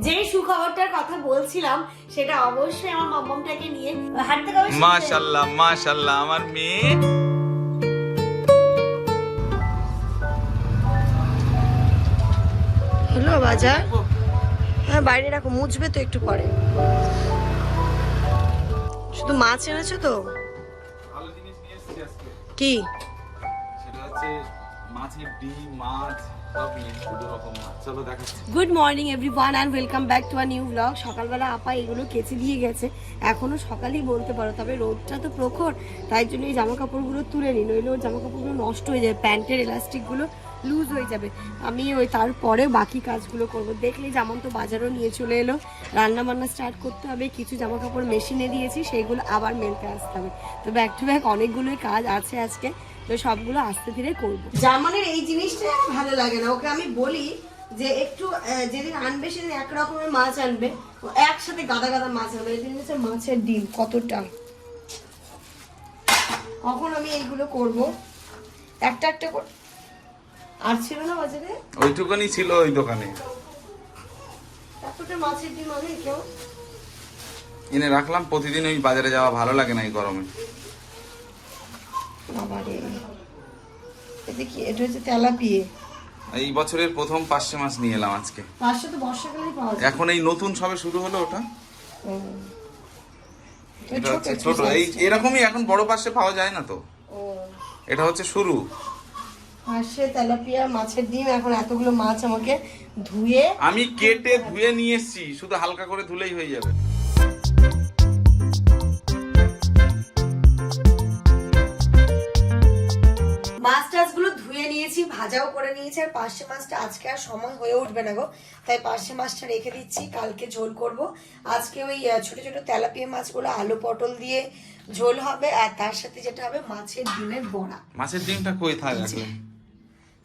যে সুখবরটার কথা বলছিলাম সেটা অবশ্যই আমার মাম্মামটাকে নিয়ে হাঁটতে কবে শিখবে? মাশাল্লাহ মাশাল্লাহ আমার মেয়ে। হলো বাজার হ্যাঁ বাইরে রাখো মুছবে তো একটু পরে। শুধু মাছ এনেছো তো? ভালো জিনিস নিয়ে এসেছি আজকে। কি? সেটা হচ্ছে মাছের ডিম মাছ good morning everyone and welcome back to a new blog সকালবেলা আপা এগুলো কেচে দিয়ে গেছে। এখনও সকালেই বলতে পারো, তবে রোদটা তো প্রখর, তাই জন্য এই জামা কাপড়গুলো তুলে নিই নইলে জামা কাপড়গুলো নষ্ট হয়ে যাবে, প্যান্টের এলাস্টিকগুলো লুজ হয়ে যাবে। আমি ওই তারপরে বাকি কাজগুলো করব। দেখলে যেমন তো বাজারও নিয়ে চলে এলো। রান্না বান্না স্টার্ট করতে হবে, কিছু জামা কাপড় মেশিনে দিয়েছি সেইগুলো আবার মেলতে আসতে হবে। তো ব্যাক টু ব্যাক অনেকগুলোই কাজ আছে আজকে। তো সবগুলো আস্তে ধীরে করব। জার্মানের এই জিনিসটা ভালো লাগে না। ওকে আমি বলি যে একটু যেদিন আনবে সেদিন এক রকমের মাছ আনবে। ও একসাথে গাদা গাদা মাছ আনবে। এই হচ্ছে মাছের ডিম কতটা। কখন আমি এইগুলো করব? একটা একটা করে আর ছিল না বাজারে ওইটুকুনি ছিল ওই দোকানে। এতটা মাছের ডিম আনে কেউ? এনে রাখলাম। প্রতিদিন ওই বাজারে যাওয়া ভালো লাগে না এই গরমে। বাবারে। এটা কি এটা হচ্ছে তেলাপিয়ে। এই বছরের প্রথম পাঁচশো মাছ নিয়ে এলাম আজকে। পাঁচশো তো বর্ষাকালেই পাওয়া যায়। এখন এই নতুন সবে শুরু হলো ওটা। এটা ছোট হচ্ছে ছোট এই এরকমই এখন বড় পাশে পাওয়া যায় না তো। এটা হচ্ছে শুরু। হাঁসে তেলাপিয়া মাছের ডিম এখন এতগুলো মাছ আমাকে ধুয়ে আমি কেটে ধুয়ে নিয়ে এসেছি। শুধু হালকা করে ধুলেই হয়ে যাবে। মাছ টাছগুলো ধুয়ে নিয়েছি ভাজাও করে নিয়েছি আর পার্শে মাছটা আজকে আর সময় হয়ে উঠবে না গো। তাই পার্শে মাছটা রেখে দিচ্ছি কালকে ঝোল করব। আজকে ওই ছোট ছোট তেলাপিয়া মাছগুলো আলু পটল দিয়ে ঝোল হবে আর তার সাথে যেটা হবে মাছের ডিমের বড়া। মাছের ডিমটা কই থাক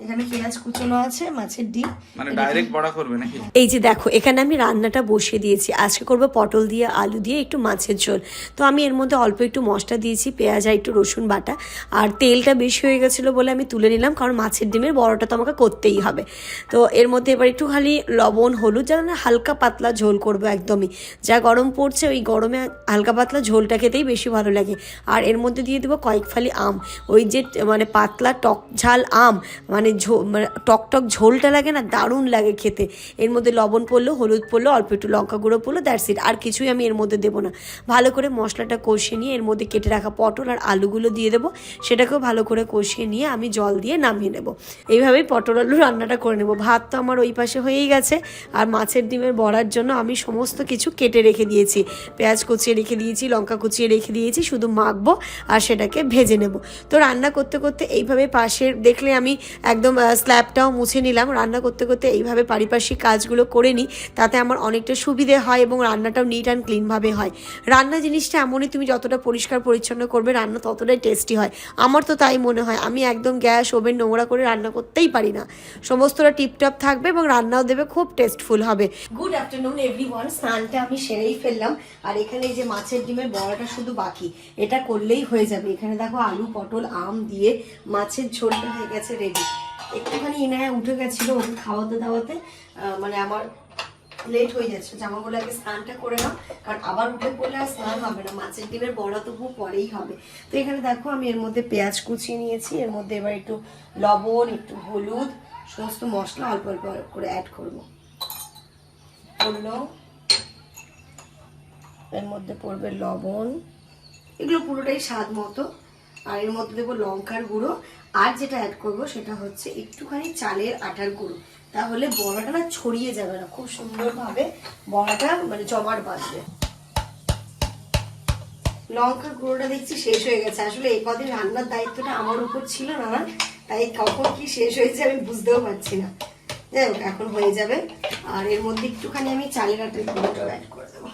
এখানে পেঁয়াজ কুচনো আছে মাছের ডিম। মানে ডাইরেক্ট বড়া করবে নাকি? এই যে দেখো এখানে আমি রান্নাটা বসিয়ে দিয়েছি। আজকে করব পটল দিয়ে আলু দিয়ে একটু মাছের ঝোল। তো আমি এর মধ্যে অল্প একটু মশলা দিয়েছি পেঁয়াজ আর একটু রসুন বাটা। আর তেলটা বেশি হয়ে গেছিল বলে আমি তুলে নিলাম কারণ মাছের ডিমের বড়টা তো আমাকে করতেই হবে। তো এর মধ্যে এবার একটু খালি লবণ হলুদ যেন না হালকা পাতলা ঝোল করব একদমই। যা গরম পড়ছে ওই গরমে হালকা পাতলা ঝোলটা খেতেই বেশি ভালো লাগে। আর এর মধ্যে দিয়ে দেবো কয়েক ফালি আম। ওই যে মানে পাতলা টক ঝাল আম মানে মানে টক টক ঝোলটা লাগে না, দারুণ লাগে খেতে। এর মধ্যে লবণ পড়ল, হলুদ পড়ল, অল্প একটু লঙ্কা গুঁড়ো পড়ল দ্যাটস ইট আর কিছুই আমি এর মধ্যে দেবো না। ভালো করে মশলাটা কষিয়ে নিয়ে এর মধ্যে কেটে রাখা পটল আর আলুগুলো দিয়ে দেবো। সেটাকেও ভালো করে কষিয়ে নিয়ে আমি জল দিয়ে নামিয়ে নেব। এইভাবেই পটল আলু রান্নাটা করে নেব। ভাত তো আমার ওই পাশে হয়েই গেছে। আর মাছের ডিমের বড়ার জন্য আমি সমস্ত কিছু কেটে রেখে দিয়েছি। পেঁয়াজ কুচিয়ে রেখে দিয়েছি, লঙ্কা কুচিয়ে রেখে দিয়েছি, শুধু মাখবো আর সেটাকে ভেজে নেব। তো রান্না করতে করতে এইভাবে পাশের, দেখলে আমি একদম স্ল্যাবটাও মুছে নিলাম। রান্না করতে করতে এইভাবে পারিপার্শ্বিক কাজগুলো করে নিই, তাতে আমার অনেকটা সুবিধে হয় এবং রান্নাটাও নিট অ্যান্ড ক্লিনভাবে হয়। রান্না জিনিসটা এমনই, তুমি যতটা পরিষ্কার পরিচ্ছন্ন করবে, রান্না ততটাই টেস্টি হয়। আমার তো তাই মনে হয়, আমি একদম গ্যাস, ওভেন, নোংরা করে রান্না করতেই পারি না। সমস্তটা টিপটপ থাকবে এবং রান্নাও দেবে, খুব টেস্টফুল হবে। গুড আফটারনুন এভরিওয়ান স্নানটা আমি সেরেই ফেললাম। আর এখানে যে মাছের ডিমের বড়াটা শুধু বাকি, এটা করলেই হয়ে যাবে। এখানে দেখো আলু, পটল, আম দিয়ে মাছের ঝোলটা হয়ে গেছে রেডি একটুখানি ইনায়া উঠে গেছিল ওকে খাওয়াতে দাওয়াতে। মানে আমার লেট হয়ে যাচ্ছে জামা বলে আগে স্নানটা করে নাও। কারণ আবার উঠে পড়লে আর স্নান হবে না, মাছের ডিমের বড়া তবু পরেই হবে। তো এখানে দেখো আমি এর মধ্যে পেঁয়াজ কুচিয়ে নিয়েছি, এর মধ্যে এবার একটু লবণ, একটু হলুদ, সমস্ত মশলা অল্প অল্প করে অ্যাড করব। করল এর মধ্যে পড়বে লবণ। এগুলো পুরোটাই স্বাদ মতো। আর এর মধ্যে দেবো লঙ্কার গুঁড়ো। আর যেটা অ্যাড করব সেটা হচ্ছে একটুখানি চালের আটার গুঁড়ো। তাহলে বড়াটা না ছড়িয়ে যাবে না, খুব সুন্দরভাবে বড়াটা মানে জমাট বাঁধবে। লঙ্কার গুঁড়োটা দেখছি শেষ হয়ে গেছে। আসলে এই কদিন রান্নার দায়িত্বটা আমার উপর ছিল না, তাই কখন কি শেষ হয়েছে আমি বুঝতেও পারছি না। যাই হোক, এখন হয়ে যাবে। আর এর মধ্যে একটুখানি আমি চালের আটার গুঁড়োটাও অ্যাড করে দেবো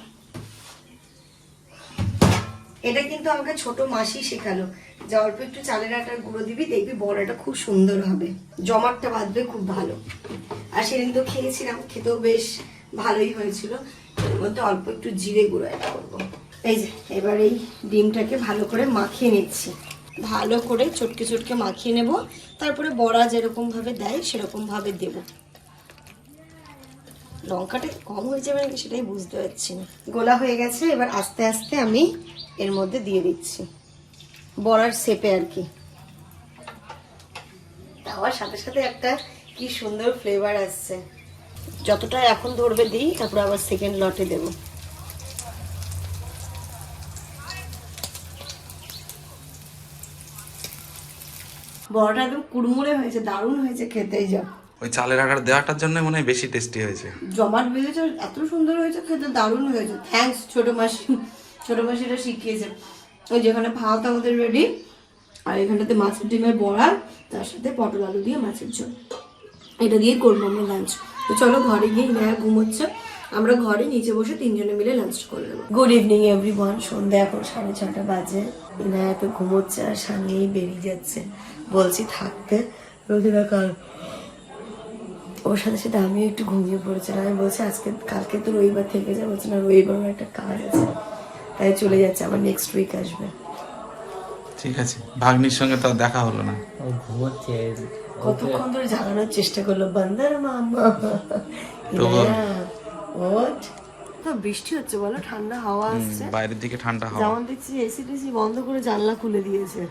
এটা কিন্তু আমাকে ছোট মাসি শেখালো, যে অল্প একটু চালের আটার গুঁড়ো দিবি, দেখবি বড়াটা খুব সুন্দর হবে, জমাটটা বাঁধবে খুব ভালো। আর সেদিন তো খেয়েছিলাম, খেতেও বেশ ভালোই হয়েছিল, এর মধ্যে অল্প একটু জিরে গুঁড়ো অ্যাড করব। এই যে, এবার এই ডিমটাকে ভালো করে মাখিয়ে নিচ্ছি। ভালো করে চটকে চটকে মাখিয়ে নেব, তারপরে বড়া যেরকমভাবে দেয়, সেরকমভাবে দেবো। লঙ্কাটা কম হয়ে যাবে নাকি সেটাই বুঝতে পারছি না। গোলা হয়ে গেছে, এবার আস্তে আস্তে আমি এর মধ্যে দিয়ে দিচ্ছি। বড়ার শেপে আর কি। দেওয়ার সাথে সাথে একটা কি সুন্দর ফ্লেভার আসছে। যতটা এখন ধরবে দিই, তারপর আবার সেকেন্ড লটে দেবো। বড়টা একদম কুড়মুড়ে হয়েছে, দারুণ হয়েছে খেতেই যাও ওই চালের আকার দেওয়াটার জন্য মনে হয় বেশি টেস্টি হয়েছে। জমাট বেঁধেছে এত সুন্দর হয়েছে খেতে দারুণ হয়েছে। থ্যাঙ্কস ছোট মাসি। ছোট মাসিটা শিখিয়েছে। ওই যেখানে ভাত আমাদের রেডি আর এখানটাতে মাছের ডিমের বড়া তার সাথে পটল আলু দিয়ে মাছের ঝোল। এটা দিয়ে করব আমরা লাঞ্চ তো চলো ঘরে গিয়ে ইনায়া ঘুমোচ্ছে। আমরা ঘরে নিচে বসে তিনজনে মিলে লাঞ্চ করে নেব। গুড ইভিনিং এভরিওয়ান সন্ধ্যা এখন সাড়ে ছটা বাজে। ইনায়া তো ঘুমোচ্ছে আর সামনেই বেরিয়ে যাচ্ছে। বলছি থাকতে। রোদিনা কাল ওর সাথে সাথে আমিও একটু ঘুমিয়ে পড়েছিলাম। আমি বলছি আজকে কালকে তো রবিবার থেকে যাব। বলছি না রবিবার আমার একটা কাজ আছে। তাই চলে যাচ্ছে আবার নেক্সট উইক আসবে। ঠিক আছে। ভাগ্নির সঙ্গে তো দেখা হলো না। ও ঘুমোচ্ছে। কতক্ষণ ধরে জাগানোর চেষ্টা করল বান্দার মামা। তো বৃষ্টি হচ্ছে বলো ঠান্ডা হাওয়া আসছে। বাইরের দিকে ঠান্ডা হাওয়া। যেমন দেখছি এসি টেসি বন্ধ করে জানলা খুলে দিয়েছে।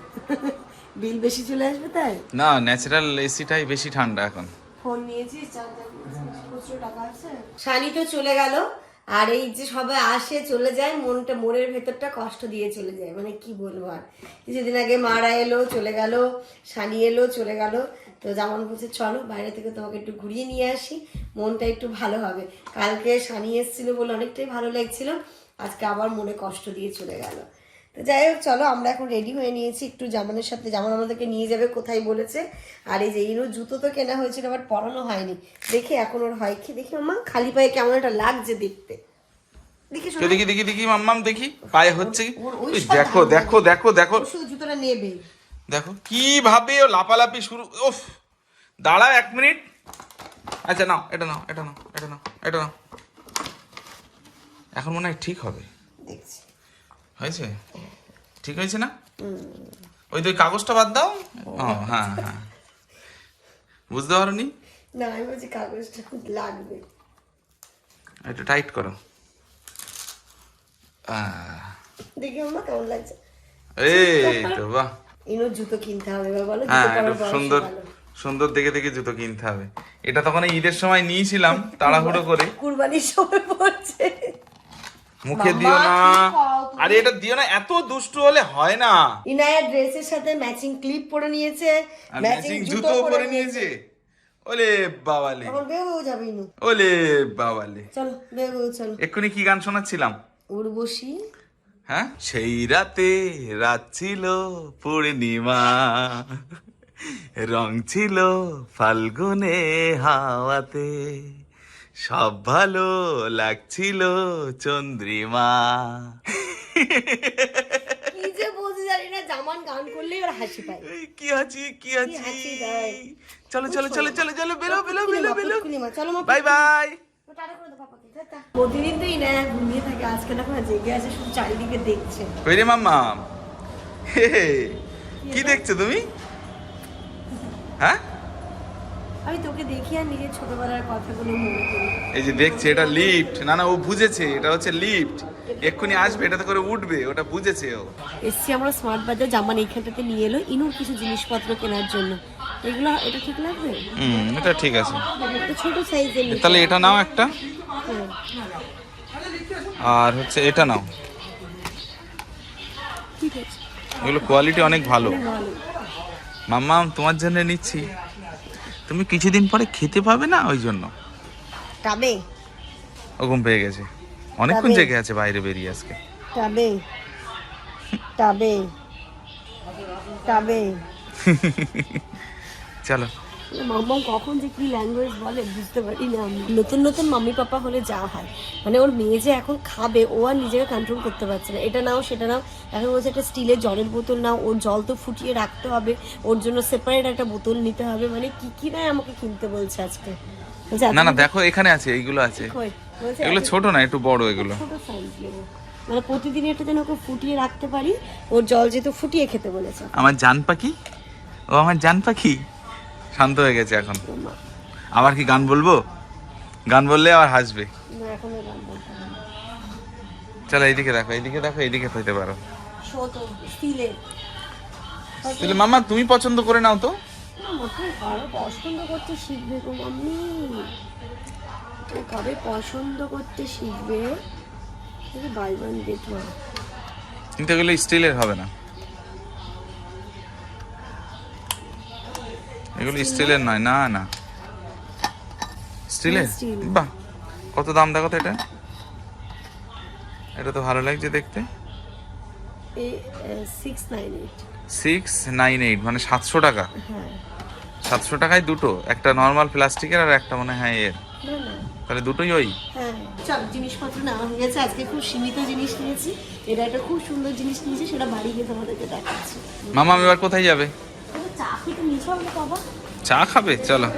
বিল বেশি চলে আসবে তাই? না ন্যাচারাল এসিটাই বেশি ঠান্ডা এখন। ফোন নিয়েছিস চার্জার খুচরো টাকা আছে। শানি তো চলে গেল আর এই যে সবাই আসে চলে যায় মনটা মনের ভেতরটা কষ্ট দিয়ে চলে যায়। মানে কি বলব আর? কিছুদিন আগে মারা এলো চলে গেল সানি এলো চলে গেল। তো যেমন বলছে চলো বাইরে থেকে তোমাকে একটু ঘুরিয়ে নিয়ে আসি মনটা একটু ভালো হবে। কালকে শানি এসেছিল বলে অনেকটাই ভালো লাগছিল আজকে আবার মনে কষ্ট দিয়ে চলে গেল। তো যাই হোক চলো আমরা এখন রেডি হয়ে নিয়েছি একটু জামানের সাথে। জামান আমাদেরকে নিয়ে যাবে কোথায় বলেছে। আর এই যে ইনুর জুতো তো কেনা হয়েছিল বাট পরানো হয়নি। দেখি এখন ওর হয় কি? দেখি মামা খালি পায়ে কেমন একটা লাগছে দেখতে। দেখি দেখি দেখি দেখি মাম্মাম দেখি। পায়ে হচ্ছে দেখো দেখো দেখো দেখো। শুধু জুতোটা নেবে। দেখো কীভাবে ও লাপালাপি শুরু ওফ দাঁড়াও এক মিনিট। আচ্ছা নাও এটা নাও এটা নাও এটা নাও এটা নাও। এখন মনে হয় ঠিক হবে। দেখছি। হয়েছে? ঠিক হয়েছে না? ওই তো ওই কাগজটা বাদ দাও। ও হ্যাঁ হ্যাঁ। বুঝতে পারোনি? না আমি বলছি কাগজটা লাগবে। একটু টাইট করো। দেখি মামা কেমন লাগছে। এই তো বাহ। জুতো কিনতে হবে এবার বলো জুতো হ্যাঁ সুন্দর সুন্দর দেখে দেখে জুতো কিনতে হবে। এটা তখন ঈদের সময় নিয়েছিলাম তাড়াহুড়ো করে। কুরবানির সময় পড়ছে। মুখে দিও না? আরে এটা দিও না এত দুষ্টু হলে হয় না। ইনায়া ড্রেসের সাথে ম্যাচিং ক্লিপ পরে নিয়েছে ম্যাচিং জুতো পরে পরে নিয়েছে। ওলে বাবালে। এখন বের হয়ে যাবে ইনু। ওলে বাবালে। চলো বের হয়ে চলো। এক্ষুনি কি গান শোনাচ্ছিলাম? উর্বশী হ্যাঁ? সেই রাতে রাত ছিল পূর্ণিমা। রং ছিল ফাল্গুনে হাওয়াতে। সব ভালো লাগছিল চন্দ্রিমা কি যে বলতে জানি না জামান গান করলেই ওর হাসি পায় এই, কি আছি কি আছি হাসি দেয়। চলো চলো চলো চলো চলো বেরো বেরো বেরো বেরো পুটকুলি চলো মা, বাই বাই টাটা করে দাও পাপাকে, টাটা। প্রতিদিন তো ইনায়া ঘুমিয়ে থাকে আজকে দেখো না জেগে আছে শুধু চারিদিকে দেখছে কই রে মাম্মা হে হে, কি দেখছ তুমি হ্যাঁ আমি তোকে দেখি আর নিজের ছোটবেলার কথাগুলো মনে করি। এই যে দেখছে এটা লিফট না না ও বুঝেছে এটা হচ্ছে লিফট এক্ষুনি আসবে এটাতে করে উঠবে ওটা বুঝেছে ও। এসছি আমরা স্মার্ট বাজার জামান এইখানটাতে নিয়ে এলো ইনুর কিছু জিনিসপত্র কেনার জন্য। এগুলো এটা ঠিক লাগবে? হুম এটা ঠিক আছে। ছোট সাইজের তাহলে এটা নাও একটা। আর হচ্ছে এটা নাও। এগুলো কোয়ালিটি অনেক ভালো। মাম্মা তোমার জন্য নিচ্ছি। তুমি কিছুদিন পরে খেতে পাবে না ওই জন্য। তবে ও ঘুম পেয়ে গেছে। অনেকক্ষণ। জেগে আছে বাইরে বেরিয়ে আজকে। তবে তবে তবে চলো। মাম্মা কখন যে কি ল্যাঙ্গুয়েজ বলে বুঝতে পারি না আমি। নতুন নতুন মাম্মি পাপা হলে যা হয়। মানে ওর মেয়ে যে এখন খাবে ও আর নিজেকে কন্ট্রোল করতে পারছে না। এটা নাও সেটা নাও। এখন বলছে একটা স্টিলের জলের বোতল নাও ওর জল তো ফুটিয়ে রাখতে হবে। ওর জন্য সেপারেট একটা বোতল নিতে হবে। মানে কি কি না আমাকে কিনতে বলছে আজকে। বলছে না না দেখো এখানে আছে এইগুলো আছে। এগুলো ছোট না একটু বড় এগুলো। ছোট সাইজ মানে প্রতিদিন একটা যেন ওকে ফুটিয়ে রাখতে পারি ওর জল যেহেতু ফুটিয়ে খেতে বলেছে। আমার জান পাখি? ও আমার জান পাখি? শান্ত হয়ে গেছে এখন। আবার কি গান বলব? গান বললে আবার হাসবে। চলো এইদিকে দেখো এইদিকে দেখো এইদিকে হইতে পারো। তাহলে মামা তুমি পছন্দ করে নাও তো। পছন্দ করতে শিখবে গো মাম্মি। কবে পছন্দ করতে শিখবে? কিন্তু এগুলো স্টিলের হবে না। এগুলো স্টিলের নয় না না। স্টিলের? Steel. বাহ কত দাম দেখো তো এটা? এটা তো ভালো লাগছে দেখতে। সিক্স নাইন এইট মানে সাতশো টাকা। হ্যাঁ। সাতশো টাকায় দুটো একটা নর্মাল প্লাস্টিকের আর একটা মনে হয় এর। তাহলে দুটোই ওই? হ্যাঁ। চল জিনিসপত্র নেওয়া হয়ে গেছে। আজকে খুব সীমিত জিনিস নিয়েছি। এটা একটা খুব সুন্দর জিনিস নিয়েছি সেটা বাড়ি গিয়ে তোমাদেরকে দেখাচ্ছি। মামা এবার কোথায় যাবে? চা আমরা খাবে? চলো।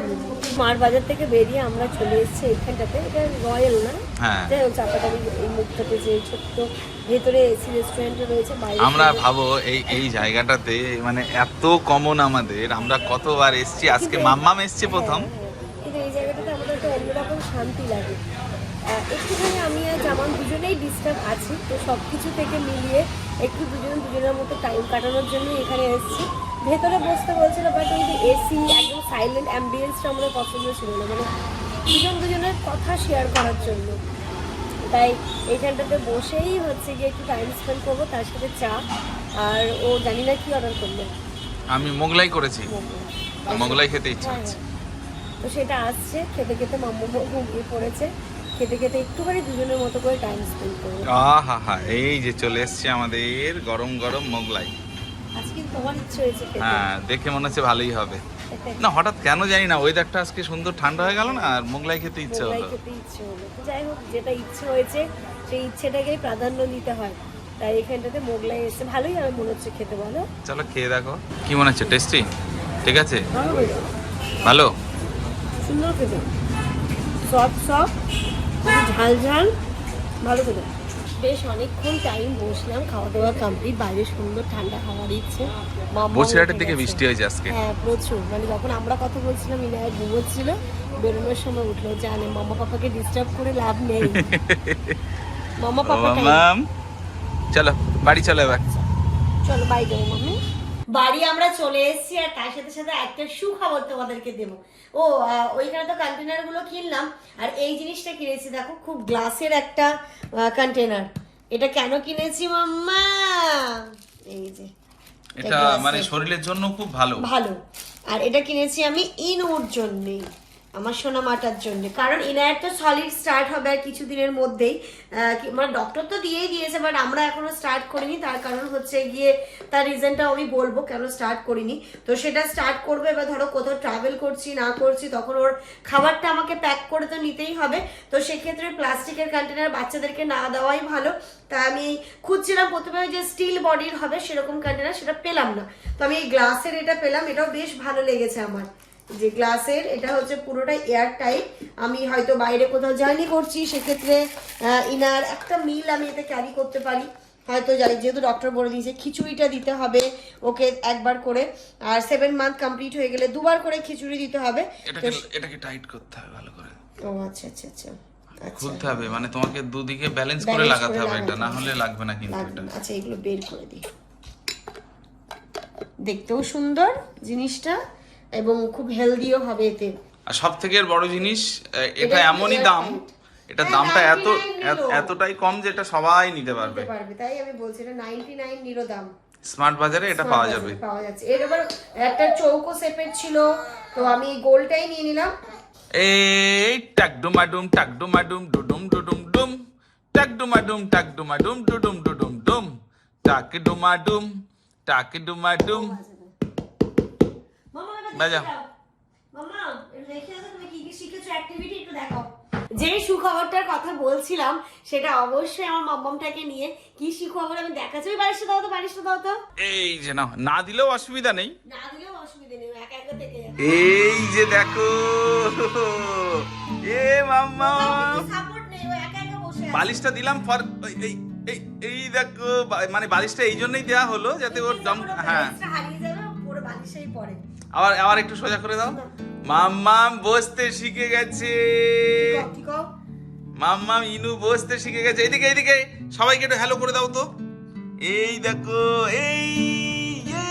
মার বাজার থেকে বেরিয়ে আমরা চলে এসেছি এখানটাতে। এটা রয়্যাল না? হ্যাঁ। চাপাটারি এই মুখটাতে যে ছোট্ট ভেতরে এসি রেস্টুরেন্টে রয়েছে আমরা ভাবো এই এই জায়গাটাতে মানে এত কমন আমাদের। আমরা কতবার এসছি? আজকে মাম্মাম এসছে প্রথম। হ্যাঁ, কিন্তু এই জায়গাটাতে আমাদের একটা অন্যরকম শান্তি লাগে। আর জামান দুজনেই ডিস্টার্ব আছি। তো সব কিছু থেকে মিলিয়ে একটু দুজন দুজনের মতো টাইম কাটানোর জন্য এখানে এসেছি। ভেতরে বসতে বলছিল বাট ওই যে এসি একদম সাইলেন্ট অ্যাম্বিয়েন্সটা আমাদের পছন্দ ছিল না। মানে দুজন দুজনের কথা শেয়ার করার জন্য। তাই এইখানটাতে বসেই হচ্ছে গিয়ে একটু টাইম স্পেন্ড করব তার সাথে চা আর ও জানি না কি অর্ডার করল। আমি মোগলাই করেছি। মোগলাই। খেতে ইচ্ছা হ্যাঁ, হচ্ছে তো সেটা আসছে খেতে খেতে মাম্মু ঘুমিয়ে পড়েছে। খেতে খেতে একটুখানি দুজনের মতো করে টাইম স্পেন্ড করব। আহা হা এই যে চলে এসছে আমাদের গরম গরম মোগলাই। আজকে তোমার ইচ্ছে হয়েছে খেতে। হ্যাঁ দেখে মনে হচ্ছে ভালোই হবে। না হঠাৎ কেন জানি না ওয়েদারটা আজকে সুন্দর ঠান্ডা হয়ে গেল না আর মোগলাই খেতে ইচ্ছে হলো। খেতে ইচ্ছে হলো। তো যাই হোক যেটা ইচ্ছে হয়েছে সেই ইচ্ছেটাকেই প্রাধান্য দিতে হয়। তাই এখানটাতে মোগলাই এসে ভালোই হবে মনে হচ্ছে খেতে বলো। চলো খেয়ে দেখো কি মনে হচ্ছে? টেস্টি ঠিক আছে? ভালো ভালো? সুন্দর খেতে। সফট সফট ঝাল ঝাল। ভালো খেতে বেশ অনেকক্ষণ টাইম বসলাম খাওয়া দাওয়া কমপ্লিট বাইরে সুন্দর ঠান্ডা হাওয়া দিচ্ছে। বসিরহাটের দিকে বৃষ্টি হয়েছে আজকে। হ্যাঁ প্রচুর। মানে যখন আমরা কথা বলছিলাম ইনায় ঘুমোচ্ছিল বেরোনোর সময় উঠল জানে মামা পাপাকে ডিস্টার্ব করে লাভ নেই। মামা পাপা মাম চলো বাড়ি চলো এবার। চলো বাই দেবো মাম্মি বাড়ি আমরা চলে এসেছি আর তার সাথে সাথে একটা সুখবর তোমাদেরকে দেবো। ও ওইখানে তো কন্টেনারগুলো কিনলাম আর এই জিনিসটা কিনেছি দেখো খুব গ্লাসের একটা কন্টেনার এটা কেন কিনেছি মাম্মা? এই যে এটা মানে শরীরের জন্য খুব ভালো। ভালো। আর এটা কিনেছি আমি ইনুর জন্যে। আমার সোনা মাটার জন্য। কারণ ইনায়ের তো সলিড স্টার্ট হবে আর কিছুদিনের মধ্যেই। মানে ডক্টর তো দিয়েই দিয়েছে বাট আমরা এখনও স্টার্ট করিনি। তার কারণ হচ্ছে গিয়ে তার রিজনটা আমি বলব, কেন স্টার্ট করিনি। তো সেটা স্টার্ট করবে, এবার ধরো কোথাও ট্রাভেল করছি, না করছি, তখন ওর খাবারটা আমাকে প্যাক করে তো নিতেই হবে। তো সেক্ষেত্রে প্লাস্টিকের কন্টেনার বাচ্চাদেরকে না দেওয়াই ভালো। তা আমি খুঁজছিলাম, প্রথমে যে স্টিল বডির হবে সেরকম কন্টেনার সেটা পেলাম না। তো আমি এই গ্লাসের এটা পেলাম, এটাও বেশ ভালো লেগেছে আমার। যে গ্লাসের এটা হচ্ছে পুরোটাই এয়ার টাইট আমি হয়তো বাইরে কোথাও জার্নি করছি সেক্ষেত্রে ইনার একটা মিল আমি এতে ক্যারি করতে পারি। হয়তো জানি যেহেতু ডক্টর বলে দিয়েছে খিচুড়িটা দিতে হবে ওকে একবার করে। আর সেভেন মান্থ কমপ্লিট হয়ে গেলে দুবার করে খিচুড়ি দিতে হবে। এটাকে টাইট করতে হবে ভালো করে। ও আচ্ছা আচ্ছা আচ্ছা। আচ্ছা। খুলতে হবে মানে তোমাকে দুদিকে ব্যালেন্স করে লাগাতে হবে এটা না হলে লাগবে না কিন্তু এটা। আচ্ছা এগুলো বের করে দিই। দেখতেও সুন্দর জিনিসটা। এবং খুব হেলদিও হবে এতে। আর সব থেকে বড় জিনিস এটা এমনই দাম এটা দামটা এত 99। এতটাই কম যে এটা সবাই নিতে পারবে। পারবে তাই আমি বলছি এটা নাইনটি নাইন নিরো দাম। স্মার্ট বাজারে এটা পাওয়া যাবে। পাওয়া যাচ্ছে। এর আবার একটা চৌকো শেপের ছিল তো আমি গোলটাই নিয়ে নিলাম। এই টাক টাক ডুমাডুম ডুডুম ডুডুম ডুম। টাক ডুমাডুম টাক ডুমাডুম ডুডুম ডুডুম ডুম। টাক ডুমাডুম দেখাও যে সুখবরটার কথা বলছিলাম সেটা অবশ্যই আমার মাম্মামটাকে নিয়ে কি সুখবর আমি দেখাচ্ছি? ওই বারিশটা দাও তো বারিশটা দাও তো। এই যে না না দিলেও অসুবিধা নেই। না দিলেও অসুবিধা নেই একা একা থেকে এই যে দেখো। এ মাম্মা। সাপোর্ট নেই? ও একা একা বসে আছে। বালিশটা দিলাম ফর এই এই এই দেখো মানে বালিশটা এই জন্যই দেওয়া হলো যাতে ওর দম হ্যাঁ। হারিয়ে যাবে ও পুরো বালিশেই পড়ে। আবার আবার একটু সোজা করে দাও। মাম্মাম বসতে শিখে গেছে। মাম্মাম ইনু বসতে শিখে গেছে। এদিকে এদিকে সবাইকে একটু হ্যালো করে দাও তো। এই দেখো এই ইয়ে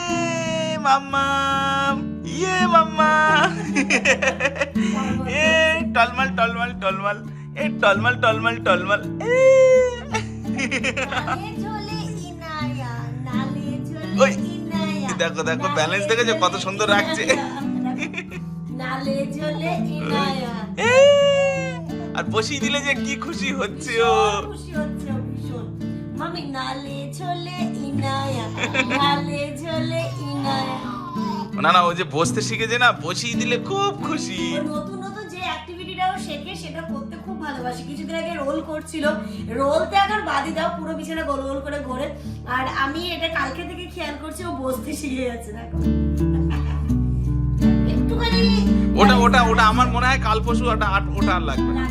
মাম্মাম ইয়ে মাম্মা এ টলমল টলমল টলমল। এ টলমল টলমল টলমল। এ। ওই, দেখো দেখো ব্যালেন্স দেখেছ? কত সুন্দর রাখছে। আর বসিয়ে দিলে যে কি খুশি হচ্ছে ও। খুশি হচ্ছে ভীষণ। মামি নালে ঝোলে ইনায়া। নালে ঝোলে ইনায়া। না না ও যে বসতে শিখেছে না বসিয়ে দিলে খুব খুশি। নতুন অ্যাক্টিভিটিটাও শেখে সেটা করতে খুব ভালোবাসে। কিছুদিন আগে রোল করছিল। রোলতে এখন বাদি দাও পুরো বিছানা গোল গোল করে ঘোরে। আর আমি এটা কালকে থেকে খেয়াল করছি ও বসতে শিখে যাচ্ছে দেখো। একটুখানি ওটা ওটা ওটা আমার মনে হয় কাল পরশু ওটা আর ওটা আর লাগবে না।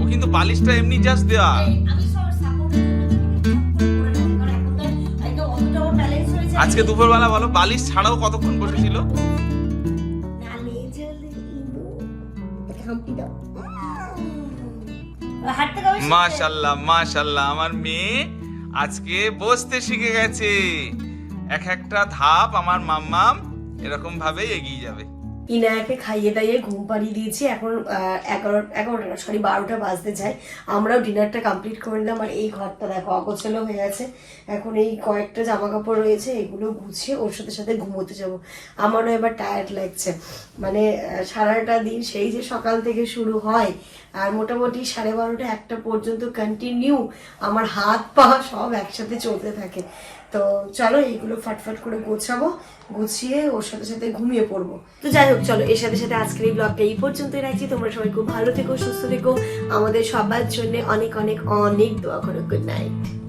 ও কিন্তু বালিশটা এমনি জাস্ট দেওয়া। আজকে দুপুরবেলা বলো বালিশ ছাড়াও কতক্ষণ বসেছিল? মাশাল্লাহ মাশাল্লাহ আমার মেয়ে আজকে বসতে শিখে গেছে। এক একটা ধাপ আমার মাম্মাম এরকম ভাবে এগিয়ে যাবে। ইনায়াকে খাইয়ে দাইয়ে ঘুম পাড়িয়ে দিয়েছি। এখন এগারো, এগারোটা না, সরি বারোটা বাজতে যায়। আমরাও ডিনারটা কমপ্লিট করে নিলাম। আর এই ঘরটা দেখো, অগোছালো হয়ে আছে। এখন এই কয়েকটা জামা কাপড় রয়েছে, এগুলো গুছিয়ে ওর সাথে সাথে ঘুমোতে যাব। আমারও এবার টায়ার্ড লাগছে। মানে সারাটা দিন সেই যে সকাল থেকে শুরু হয়, আর মোটামুটি সাড়ে বারোটা একটা পর্যন্ত কন্টিনিউ আমার হাত পা সব একসাথে চলতে থাকে। তো চলো এইগুলো ফাটফাট করে গোছাবো, গুছিয়ে ওর সাথে সাথে ঘুমিয়ে পড়ব। তো যাই হোক, চলো এর সাথে সাথে আজকের এই ব্লগটা এই পর্যন্তই রাখছি। তোমরা সবাই খুব ভালো থেকো, সুস্থ থেকো। আমাদের সবার জন্য অনেক অনেক অনেক দোয়া করো। Good night